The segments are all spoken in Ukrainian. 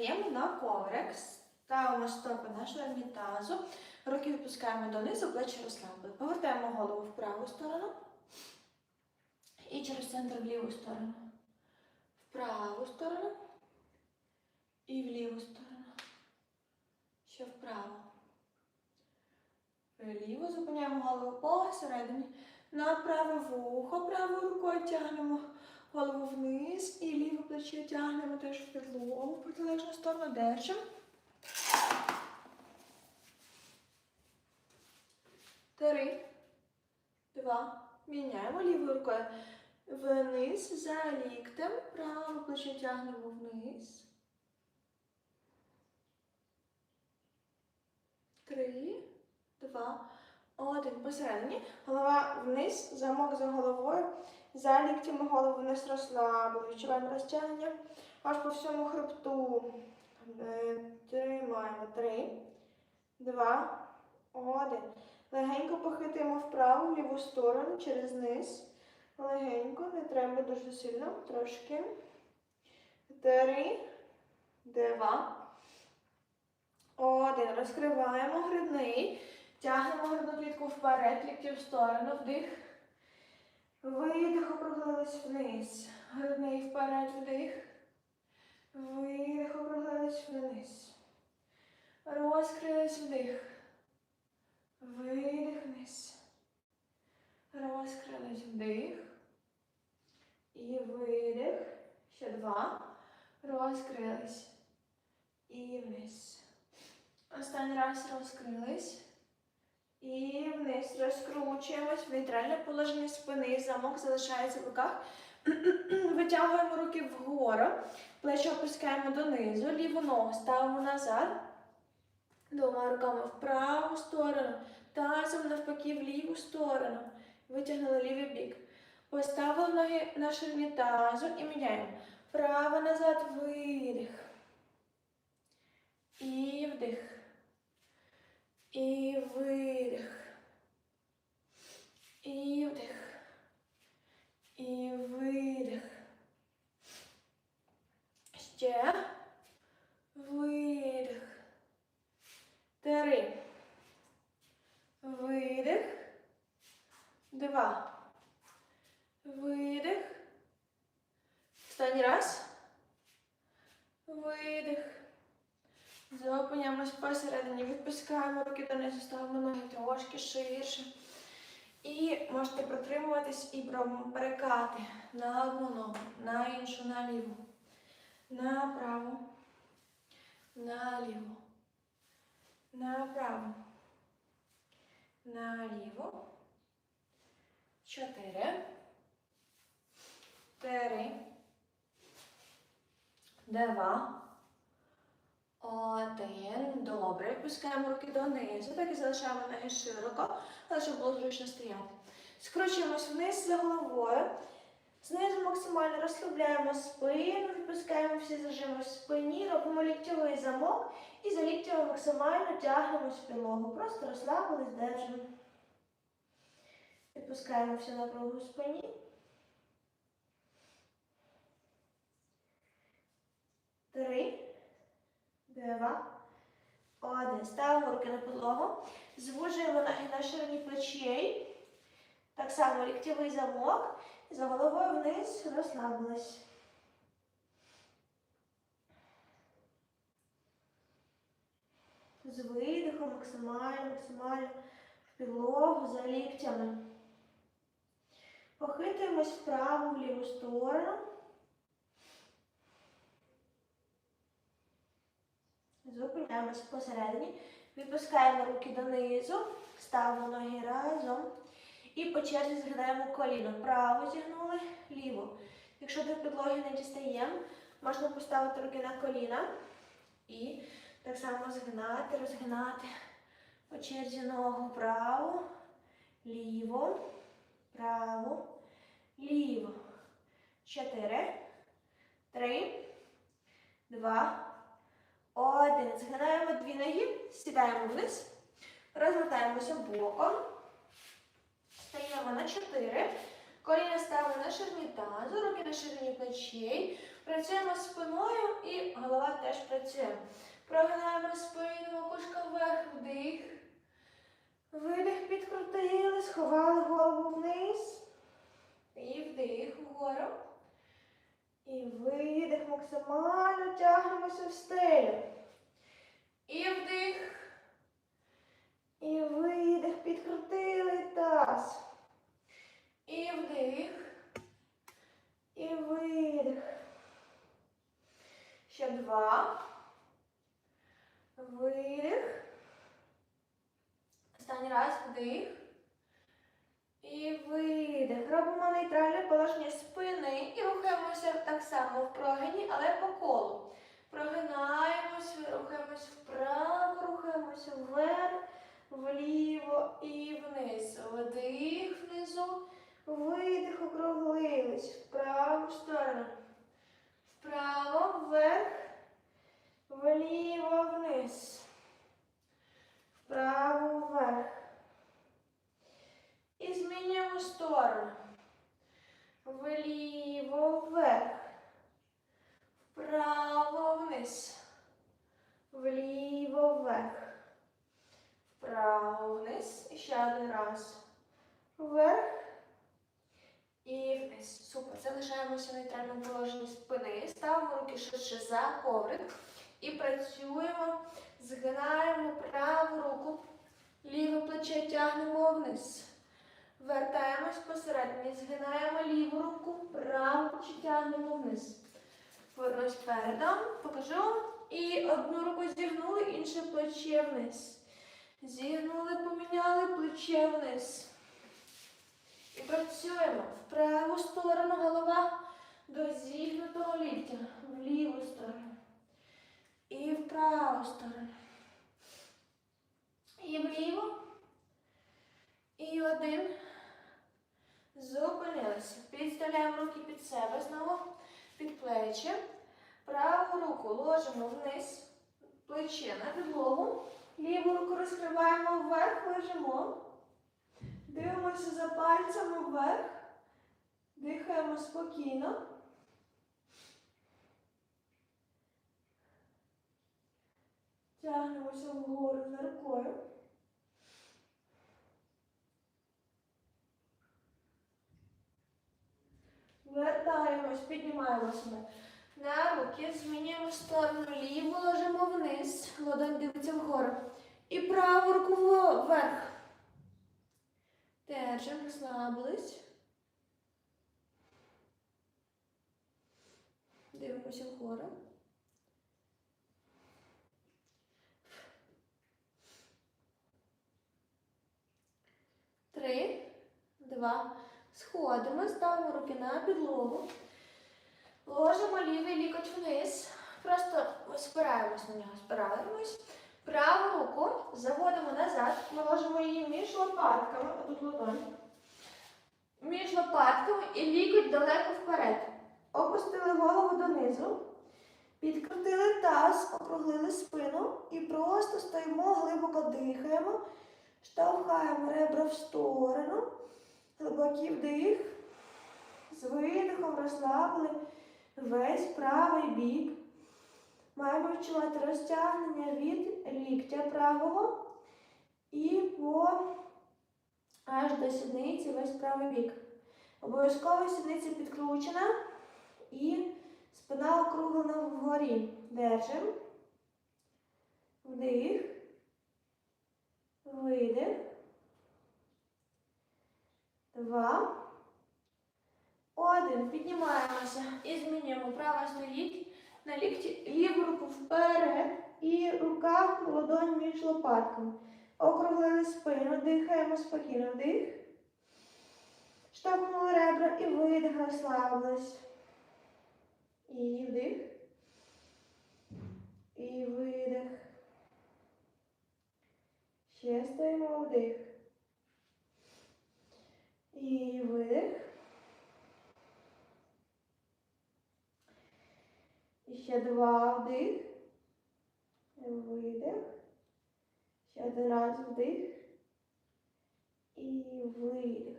Стаємо на коврик, ставимо стопи на ширні тазу, руки відпускаємо донизу, плечі розслабили. Повертаємо голову в праву сторону і через центр в ліву сторону. В праву сторону і в ліву сторону. Ще вправо. Вліво зупиняємо голову посередині. На праве вухо, правою рукою тягнемо голову вниз і ліве плече тягнемо теж в підлогу, в протилежну сторону держимо. Три, два. Міняємо лівою рукою вниз за ліктем. Праве плече тягнемо вниз. Три, два, один. Посередині. Голова вниз, замок за головою. За ліктями голову вниз розслабили. Відчуваємо розтягнення. Аж по всьому хребту. Е, Тримаємо. Три, два, один. Легенько похитуємо вправо, в ліву сторону, через низ. Легенько, не треба дуже сильно. Трошки. Три, два, один. Розкриваємо грудний. Тягнемо грудну клітку вперед, лікті в сторону, вдих. Видих, округлились вниз. Грудний вперед, вдих. Видих, округлились вниз. Розкрились вдих. Видих вниз. Розкрились вдих. І видих. Ще два. Розкрились. І вниз. Останній раз розкрились. І вниз розкручуємось нейтральне положення спини. Замок залишається в руках. Витягуємо руки вгору. Плечі опускаємо донизу. Ліву ногу ставимо назад. Двома руками в праву сторону. Тазом навпаки в ліву сторону. Витягнули лівий бік. Поставили ноги на ширині тазу і міняємо. Право назад видих. І вдих. І видих. І вдих. І видих. Ще. Видих. Три. Видих. Два. Видих. Останній раз. Видих. Зупиняємось посередині, відпускаємо руки донизу, ставимо ноги трошки ширше. І можете протримуватись і перекати на одну ногу, на іншу, на ліву, на праву, на ліву. Чотири. Три. Два. Один. Добре. Відпускаємо руки донизу. Так і залишаємо ноги широко, але щоб було зручно стояти. Скручуємось вниз за головою. Знизу максимально розслабляємо спину, відпускаємо всі зажими в спині, робимо ліктьовий замок і за ліктями максимально тягнемо в підлогу. Просто розслабились, держимо. Відпускаємо всю напругу в спині. Три два, один. Ставимо руки на підлогу. Звужуємо ноги на ширині плечей. Так само ліктєвий замок. За головою вниз розслабились. З видихом максимально, максимально в підлогу за ліктями. Похитуємось вправо, в ліву сторону. Зупиняємось посередині. Відпускаємо руки донизу, ставимо ноги разом. І по черзі згинаємо коліно. Право зігнули, ліво. Якщо до підлоги не дістаємо, можна поставити руки на коліна. І так само згинати, розгинати. По черзі ногу право, ліво, право, ліво. Чотири, три, два. Один. Згинаємо дві ноги, сідаємо вниз, розвертаємося боком. Стаємо на чотири. Коліна ставимо на ширині тазу, руки на ширині плечей. Працюємо спиною і голова теж працює. Прогинаємо спину, макушка вверх, вдих. Видих, підкрутили, сховали голову вниз. І вдих вгору. І видих максимально тягнемося в стелю. І вдих. І видих, підкрутили таз. І вдих. І видих. Ще два. Видих. Останній раз вдих. І видих. Робимо нейтральне положення спини і рухаємося так само в прогині, але по колу. Прогинаємось, рухаємось вправо, рухаємося вверх, вліво і вниз. Вдих внизу, видих, округлились. В праву сторону. Вправо, вверх, вліво, вниз. Вправо, вверх. І змінюємо сторону. Вліво, вверх. Вправо, вниз. Вліво, вверх. Вправо, вниз. І ще один раз. Вверх. І вниз. Супер. Залишаємося в нейтральному положенні спини. Ставимо руки швидше за коврик. І працюємо. Згинаємо праву руку. Ліве плече тягнемо вниз. Вертаємось посередині. Згинаємо ліву руку, праву плече тягнемо вниз. Повернусь передом, покажу. І одну руку зігнули, інше плече вниз. Зігнули, поміняли плече вниз. І працюємо в праву сторону голова до зігнутого ліктя. В ліву сторону. І в праву сторону. І вліво. І один. Зупинилися. Підставляємо руки під себе знову, під плечі. Праву руку ложимо вниз, плече на підлогу. Ліву руку розкриваємо вверх, лежимо. Дивимося за пальцями вверх. Дихаємо спокійно. Тягнемося вгору за рукою. Вертаємось, піднімаємо себе на руки, змінюємо сторону ліву, ложимо вниз, ладонь дивиться вгору. І праву руку вверх. Держимо, розслабились. Дивимося вгору. Три, два. Сходимо, ставимо руки на підлогу. Ложимо лівий лікоть вниз. Просто спираємось на нього, спираємось. Праву руку заводимо назад. Ми ложимо її між лопатками. Отут ладонь. Між лопатками і лікоть далеко вперед. Опустили голову донизу. Підкрутили таз, округлили спину і просто стоїмо, глибоко дихаємо, штовхаємо ребра в сторону. Глибокий вдих. З видихом розслабили весь правий бік. Маємо відчувати розтягнення від ліктя правого і по аж до сідниці весь правий бік. Обов'язково сідниця підкручена і спина округлена вгорі. Держимо. Вдих. Видих. Два. Один. Піднімаємося і змінюємо. Права стоїть на лікті, ліву руку вперед і рука ладонь між лопатками. Округлили спину, дихаємо спокійно. Вдих. Штовхнули ребра і видих, розслабились. І вдих. І видих. Ще стоїмо вдих. І видих. І ще два вдих. Видих. Ще один раз вдих. І видих.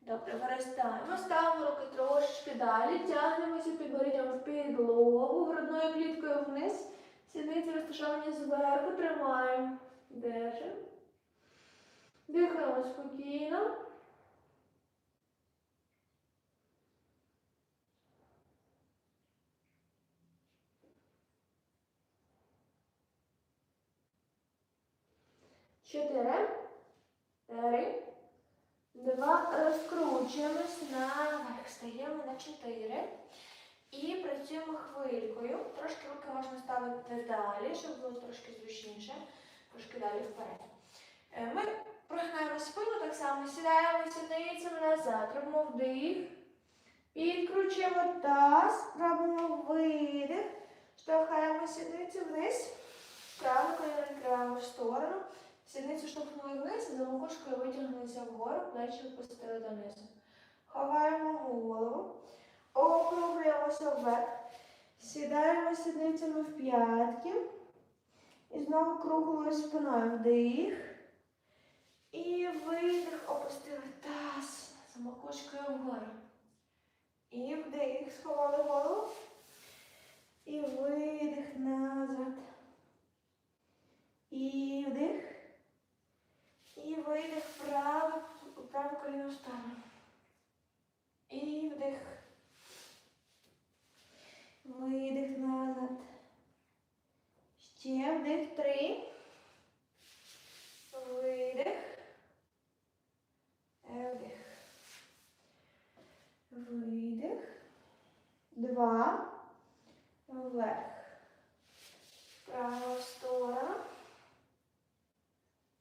Добре, виростаємо. Ставимо руки трошечки далі. Тягнемося підборіддям в підлогу, грудною кліткою вниз. Сідниці розташовані зверху. Тримаємо. Держимо. Дихаємо спокійно. Чотири. Три. Два. Розкручуємось наверх. Стаємо на чотири. І працюємо хвилькою. Трошки руки можна ставити далі, щоб було трошки зручніше. Трошки далі вперед. Е, Ми прогинаємо спину, так само сідаємо сідницями назад. Робимо вдих. Підкручуємо таз. Робимо видих. Штовхаємо сідницю вниз. Праве коліно відкриваємо в сторону. Сідницю штовхнули вниз, за макушкою витягнулися вгору, плечі опустили донизу. Ховаємо голову. Округлюємося вверх. Сідаємо сідницями в п'ятки. І знову круглою спиною вдих. І видих. Опустили таз за макушкою вгору. І вдих. Сховали голову. І видих назад. І вдих. І видих праве, праве коліно в сторону. І вдих. Видих назад. Ще вдих. Три. Видих. Е, Вдих. Видих. Два. Вверх. Права сторона.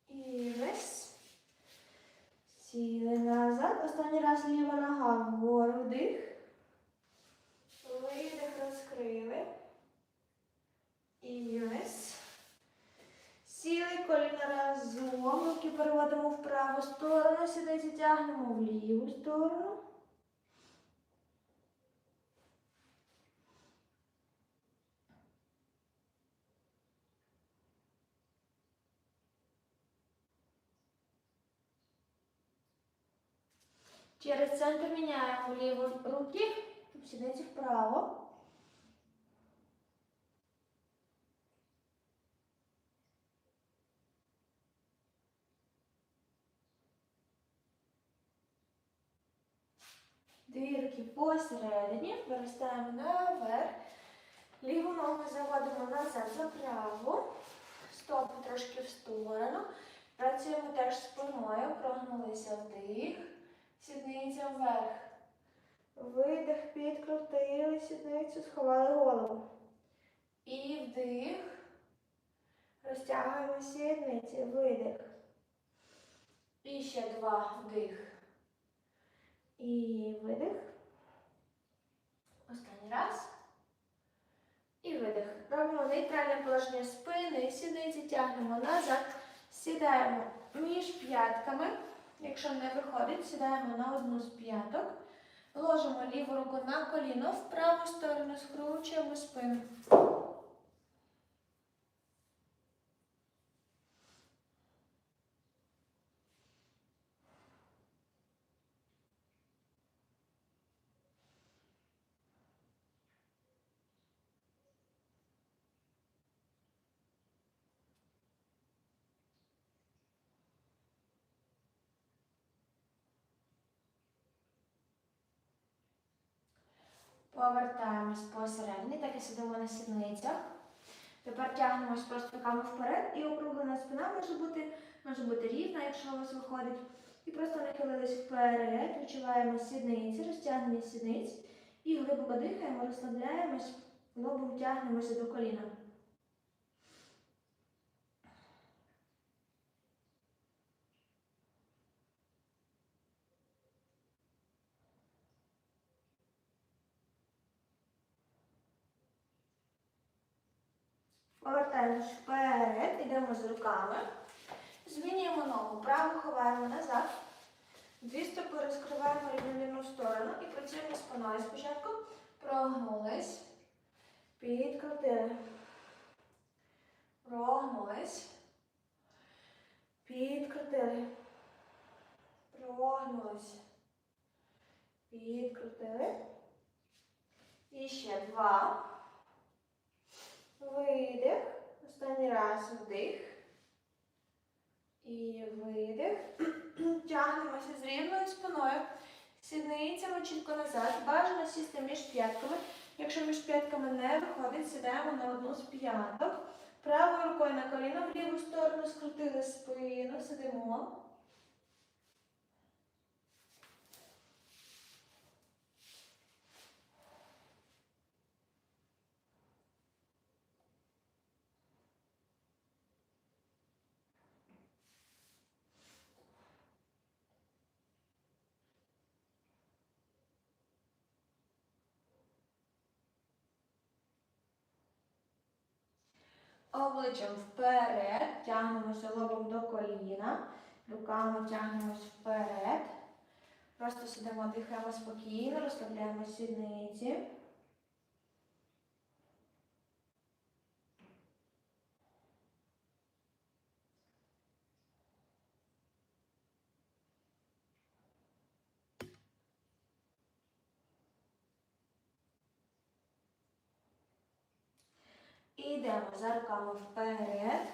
І вниз. Сіли назад. Останній раз ліва нога вгору вдих. Видих розкрили. І вниз. Сіли коліна разом. Руки переводимо в праву сторону. Сідайте тягнемо ліву сторону. Через центр міняємо ліву руки, сідниці вправо. Дві руки посередині, виростаємо наверх. Ліву ногу заводимо назад за праву. Стопи трошки в сторону. Працюємо теж спиною, прогнулися вдих. Сідниця вверх. Видих, підкрутили сідницю, сховали голову. І вдих. Розтягуємо сідниці, видих. І ще два вдих. І видих. Останній раз. І видих. Робимо нейтральне положення спини, сідниці тягнемо назад. Сідаємо між п'ятками. Якщо не виходить, сідаємо на одну з п'яток. Ложимо ліву руку на коліно, в праву сторону скручуємо спину. Повертаємось посередині, так і сидимо на сідницях. Тепер тягнемось просто руками вперед і округлена спина може бути, може бути рівна, якщо у вас виходить. І просто нахилились вперед, відчуваємо сідниці, розтягнення сідниць і глибоко дихаємо, розслабляємось, лобом тягнемося до коліна. Повертаємось вперед, йдемо з руками. Змінюємо ногу. Праву ховаємо назад. Дві стопи розкриваємо рівномірну сторону і працюємо спиною. Спочатку прогнулись, підкрутили. Прогнулись. Підкрутили. Прогнулись. Відкрутили. І ще два. Видих. Останній раз вдих. І видих. Тягнемося з рівною спиною. Сідницями чітко назад. Бажано сісти між п'ятками. Якщо між п'ятками не виходить, сідаємо на одну з п'яток. Правою рукою на коліно в ліву сторону скрутили спину, сидимо. Обличчям вперед, тягнемося лобом до коліна, руками тягнемось вперед. Просто сидимо, дихаємо спокійно, розслабляємо сідниці. І йдемо за руками вперед.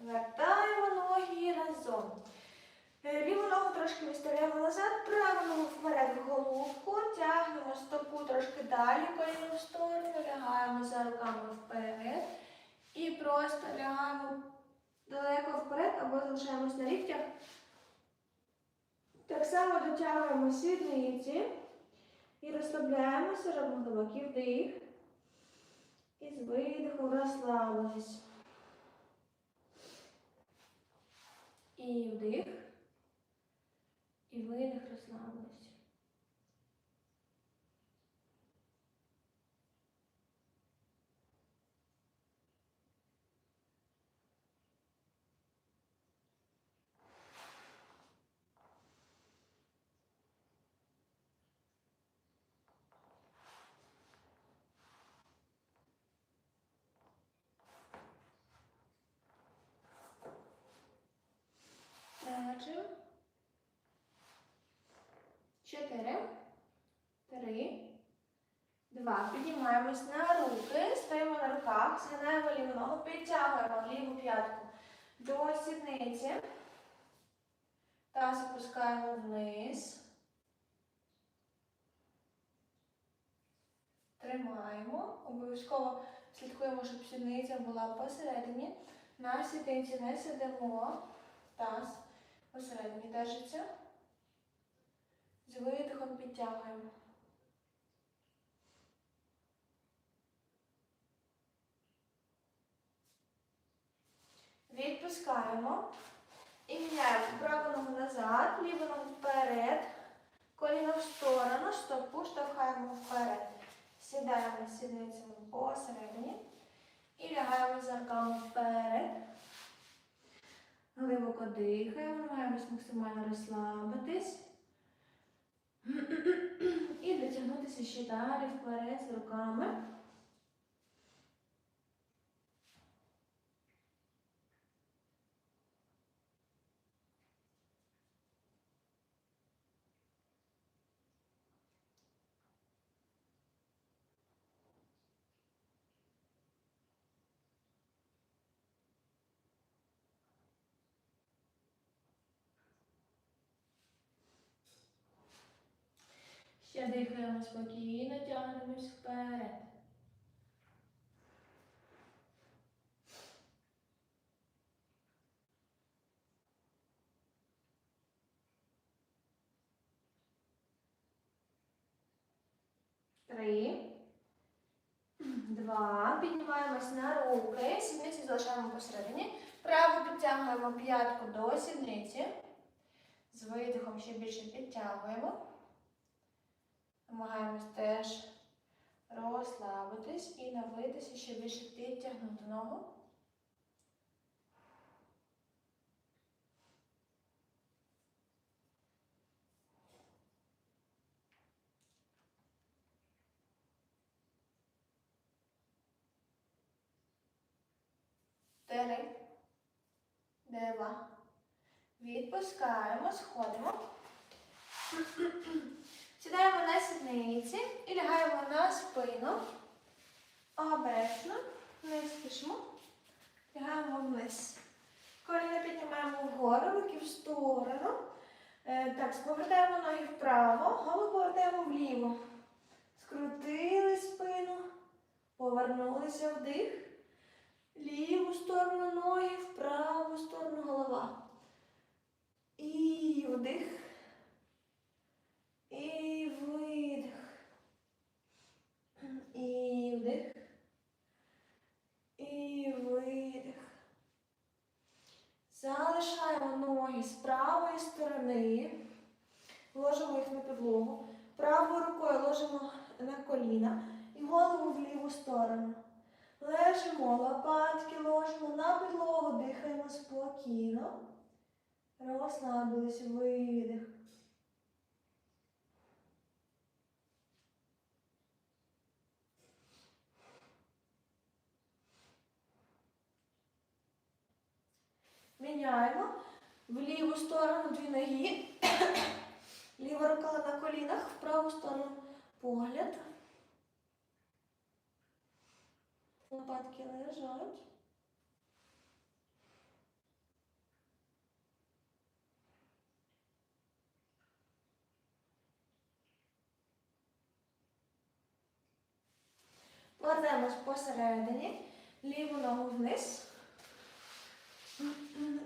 Вертаємо ноги разом. Ліву ногу трошки виставляємо назад, праву ногу вперед в головку, тягнемо стопу трошки далі, коліно в сторону, лягаємо за руками вперед. І просто лягаємо далеко вперед або залишаємось на ліктях. Так само дотягуємо сідниці і розслабляємося, робимо глибокий вдих. І з видихом розслабились. І вдих. І видих розслабились. Лежимо. Чотири. Три. Два. Піднімаємось на руки. Стоїмо на руках. Згинаємо ліву ногу. Підтягуємо ліву п'ятку до сідниці. Таз опускаємо вниз. Тримаємо. Обов'язково слідкуємо, щоб сідниця була посередині. На сідниці не сидимо. Таз посередині держиться. З видихом підтягуємо. Відпускаємо. І міняємо праву ногу назад, ліву ногу вперед, коліно в сторону, стопу штовхаємо вперед. Сідаємо сідницями посередині. І лягаємо руками вперед. Глибоко дихаємо, намагаємось максимально розслабитись. І дотягнутися ще далі вперед з руками. Ще дихаємо спокійно, тягнемось вперед. Три. Два. Піднімаємось на руки. Сідниці залишаємо посередині. Право підтягуємо п'ятку до сідниці. З видихом ще більше підтягуємо. Намагаємось теж розслабитись і на видисі ще більше підтягнути ногу. Три. Два. Відпускаємо, сходимо. Сідаємо на сідниці і лягаємо на спину. Обережно. Не спішимо. Лягаємо вниз. Коліна піднімаємо вгору, руки в сторону. Е, так, повертаємо ноги вправо, голову повертаємо вліво. Скрутили спину, повернулися вдих. Ліву сторону ноги, в праву сторону голова. І вдих. І видих. І вдих. І видих. Залишаємо ноги з правої сторони. Ложимо їх на підлогу. Правою рукою ложимо на коліна і голову в ліву сторону. Лежимо, лопатки ложимо на підлогу, дихаємо спокійно. Розслабились, видих. Міняємо. В ліву сторону дві ноги. Ліва рука на колінах, в праву сторону погляд. Лопатки лежать. Кладемось посередині, ліву ногу вниз,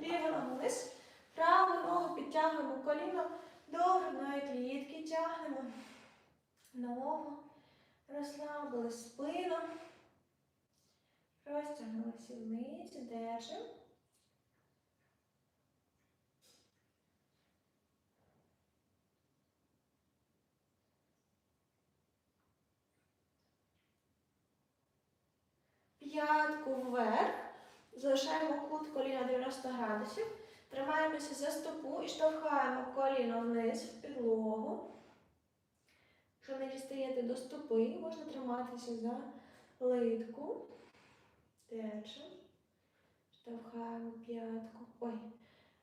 ліву ногу вниз, праву ногу підтягуємо коліно до грудної клітки, тягнемо ногу, розслабили спину, розтягнули сідниці, держимо. П'ятку вверх. Залишаємо кут коліна 90 градусів. Тримаємося за стопу і штовхаємо коліно вниз в підлогу. Якщо не дістаєте до стопи, можна триматися за литку. Держимо. Штовхаємо п'ятку.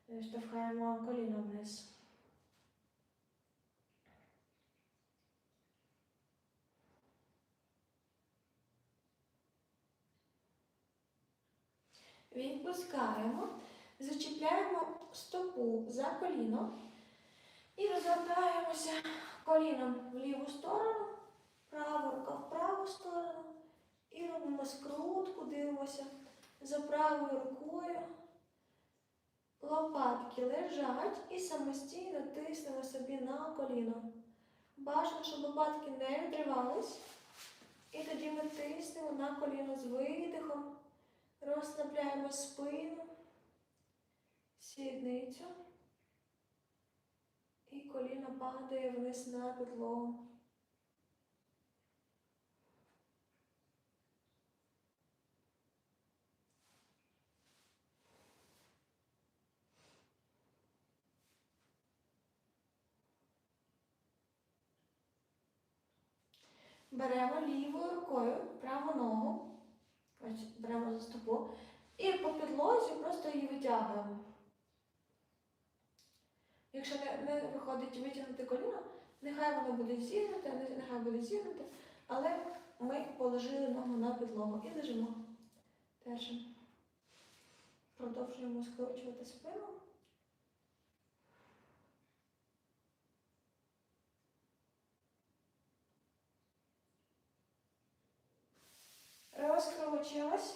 Ой, штовхаємо коліно вниз. Відпускаємо, зачіпляємо стопу за коліно і розвертаємося коліном в ліву сторону, права рука в праву сторону. І робимо скрутку, дивимося за правою рукою. Лопатки лежать і самостійно тиснемо собі на коліно. Бажано, щоб лопатки не відривались. І тоді ми тиснемо на коліно з видихом. Розслабляємо спину, сідницю. І коліно падає вниз на підлогу. Беремо лівою рукою праву ногу, беремо за стопу, і по підлозі просто її витягуємо. Якщо не, не виходить витягнути коліно, нехай воно буде зігнуте, нехай буде зігнуте, але ми положили ногу на підлогу і лежимо. Держимо. Продовжуємо скручувати спину. Розкручуємось.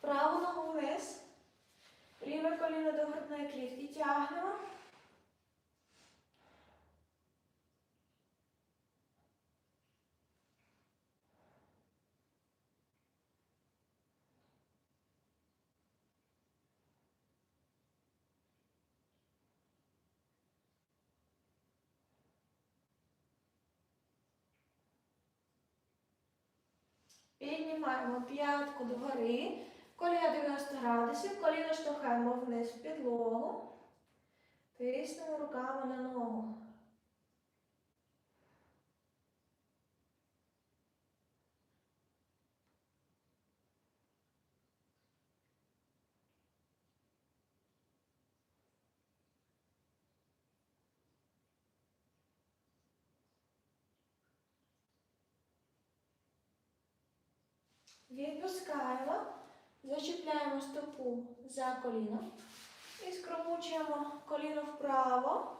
Праву ногу вниз. Ліве коліно до грудної клітки. Тягнемо. Піднімаємо п'ятку догори, коліна 90 градусів, коліно штовхаємо вниз в підлогу, тиснемо руками на ногу. Відпускаємо. Зачіпляємо стопу за коліно. І скручуємо коліно вправо,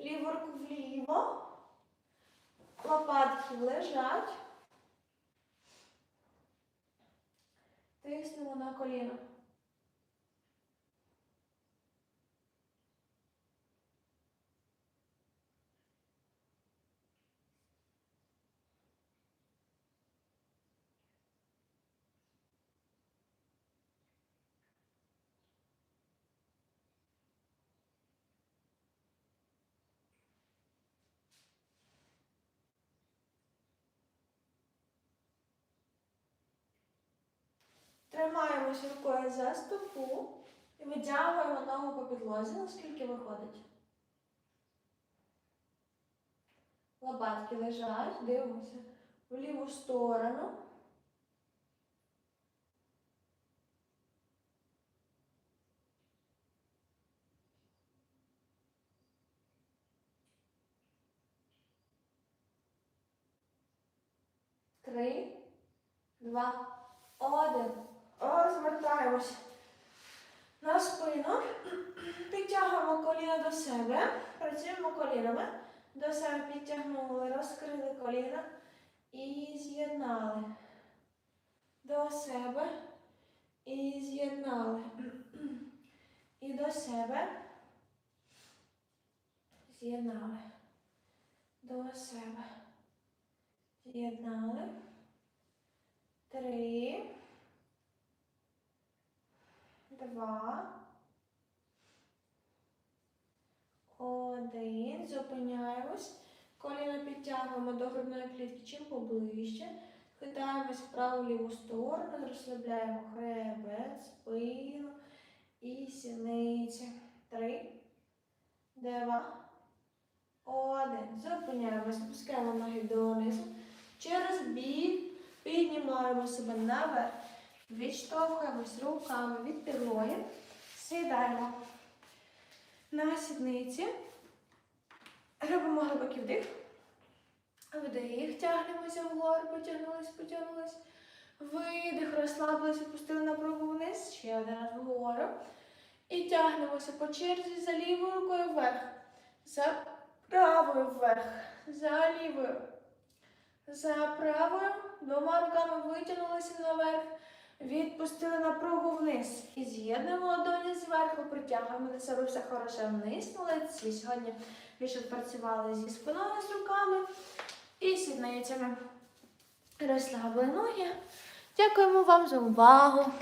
ліву руку вліво. Лопатки лежать. Тиснемо на коліно. Тримаємось рукою за стопу і витягуємо ногу по підлозі, наскільки виходить. Лопатки лежать, дивимося в ліву сторону. Три, два, один. Розвертаємось на спину. Підтягуємо коліна до себе. Працюємо колінами. До себе підтягнули, розкрили коліна і з'єднали. До себе і з'єднали. І до себе. З'єднали. До себе. З'єднали. Три. Два. Один. Зупиняємось. Коліна підтягуємо до грудної клітки чим поближче. Хитаємось в праву ліву сторону, розслабляємо хребет, спину і сідниці. Три. Два. Один. Зупиняємось. Спускаємо ноги донизу. Через бік піднімаємо себе наверх. Відштовхуємось руками від підлоги. Сідаємо на сідниці. Робимо глибокий вдих. Вдих, тягнемося вгору, потягнулись, потягнулись. Видих, розслабились, опустили напругу вниз. Ще один раз вгору. І тягнемося по черзі за лівою рукою вверх. За правою вверх. За лівою. За правою. Двома руками витягнулися наверх. Відпустили напругу вниз. І з'єднуємо ладоні зверху, притягуємо до себе все хороше вниз лиці. Сьогодні більше працювали зі спиною, з руками і сідницями. Розслабили ноги. Дякуємо вам за увагу.